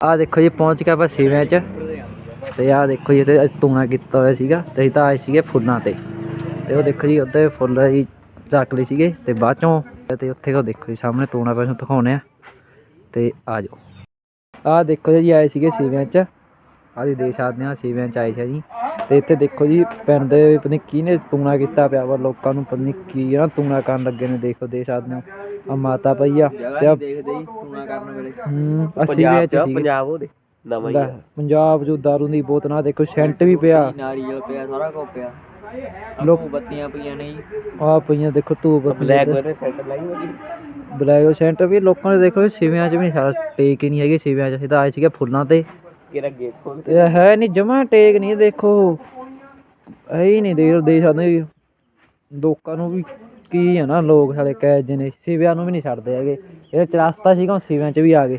ਆਹ ਦੇਖੋ ਜੀ, ਪਹੁੰਚ ਗਿਆ ਆਪਾਂ ਸੀਵਿਆਂ 'ਚ। ਤੇ ਆਹ ਦੇਖੋ ਜੀ ਤੇ ਤੂਣਾ ਕੀਤਾ ਹੋਇਆ ਸੀਗਾ ਤੇ ਅਸੀਂ ਤਾਂ ਆਏ ਸੀਗੇ ਫੁੱਲਾਂ ਤੇ। ਤੇ ਉਹ ਦੇਖੋ ਜੀ ਉੱਤੇ ਫੁੱਲ ਜੀ ਚੱਕ ਲਏ ਸੀਗੇ ਤੇ ਬਾਅਦ ਚੋਂ ਤੇ ਉੱਥੇ ਉਹ ਦੇਖੋ ਜੀ, ਸਾਹਮਣੇ ਤੂਣਾ ਪਿਆ ਤੁਹਾਨੂੰ ਦਿਖਾਉਣੇ ਆ ਤੇ ਆ ਜਾਓ। ਆਹ ਦੇਖੋ ਜੀ, ਆਏ ਸੀਗੇ ਸੀਵਿਆਂ 'ਚ। ਆਹ ਜੀ, ਦੇਖ ਸਕਦੇ ਹਾਂ ਸੀਵਿਆਂ 'ਚ ਆਏ ਸੀ ਜੀ ਤੇ ਇੱਥੇ ਦੇਖੋ ਜੀ, ਪਿੰਡ ਦੇ ਪਤਾ ਨਹੀਂ ਕਿਹਨੇ ਤੂਣਾ ਕੀਤਾ ਪਿਆ ਵਾ, ਲੋਕਾਂ ਨੂੰ ਪਤਾ ਨਹੀਂ ਕੀ ਨਾ ਤੂਣਾ ਕਰਨ ਲੱਗੇ ਨੇ, ਦੇਖੋ, ਦੇਖ ਸਕਦੇ ਹੋ। ਆ ਮਾਤਾ ਪਈ ਆ ਤੇ ਆ ਦੇਖਦੇ ਹੀ ਟੂਣਾ ਕਰਨ ਵੇਲੇ। ਹੂੰ ਆ ਪੰਜਾਬ 'ਚ ਸੀਗੇ। ਪੰਜਾਬ ਉਹਦੇ ਨਵਾਂ ਹੀ ਲੈ, ਪੰਜਾਬ ਜੋ ਦਾਰੂ ਦੀ ਬੋਤਲਾਂ ਦੇਖੋ ਸੈਂਟ ਵੀ ਪਿਆ। ਨਾਰੀਅਲ ਪਿਆ ਸਾਰਾ ਕੁਝ ਪਿਆ। ਲੋਕ- ਬੱਤੀਆਂ ਪਈਆਂ ਨੇ ਜੀ। ਆ ਪਈਆਂ ਦੇਖੋ ਧੂਪ ਬਲੈਕ ਵਾਲੇ ਸੈੱਟ ਲਾਈ ਹੋਈ ਬਲੈਕ ਸੈਂਟ ਵੀ ਲੋਕਾਂ ਨੇ ਦੇਖੋ ਸਿਵਿਆਂ 'ਚ ਵੀ ਨਹੀਂ ਸਾਰਾ ਟੇਕ ਹੀ ਨਹੀਂ ਹੈਗੇ ਸਿਵਿਆਂ 'ਚ ਅਸੀਂ ਤਾਂ ਆਏ ਸੀਗੇ ਫੁੱਲਾਂ ਤੇ। ਕਿਹੜਾ ਗੇਟ ਖੋਲ ਤੇ ਹੈ ਨਹੀਂ ਜਮਾ ਟੇਕ ਨਹੀਂ ਦੇਖੋ। ਹੈ ਹੀ ਨਹੀਂ ਦੇ ਦੇ ਸਕਦੇ ਲੋਕਾਂ ਨੂੰ ਵੀ ਕੀ ਆ ਨਾ, ਲੋਕ ਸਾਲੇ ਕਹਿ ਜੇ ਨੇ ਸਿਵਿਆਂ ਨੂੰ ਵੀ ਨਹੀਂ ਛੱਡਦੇ ਹੈਗੇ। ਇਹ ਚਰਸਤਾ ਸੀਗਾ, ਹੁਣ ਸਿਵਿਆਂ 'ਚ ਵੀ ਆ ਗਏ।